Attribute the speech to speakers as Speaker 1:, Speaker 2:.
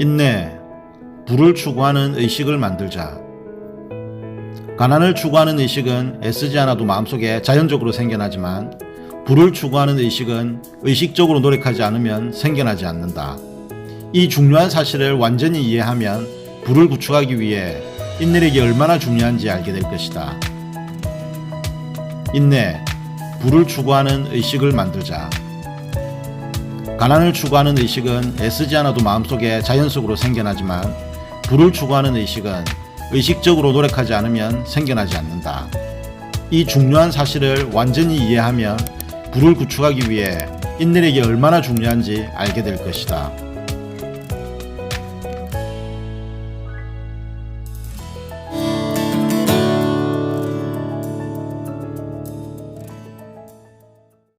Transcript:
Speaker 1: 인내, 부를 추구하는 의식을 만들자. 가난을 추구하는 의식은 애쓰지 않아도 마음속에 자연적으로 생겨나지만 부를 추구하는 의식은 의식적으로 노력하지 않으면 생겨나지 않는다. 이 중요한 사실을 완전히 이해하면 부를 구축하기 위해 인내력이 얼마나 중요한지 알게 될 것이다. 인내, 부를 추구하는 의식을 만들자. 가난을 추구하는 의식은 애쓰지 않아도 마음속에 자연적으로 생겨나지만 부를 추구하는 의식은 의식적으로 노력하지 않으면 생겨나지 않는다. 이 중요한 사실을 완전히 이해하면 부를 구축하기 위해 인내력이 얼마나 중요한지 알게 될 것이다.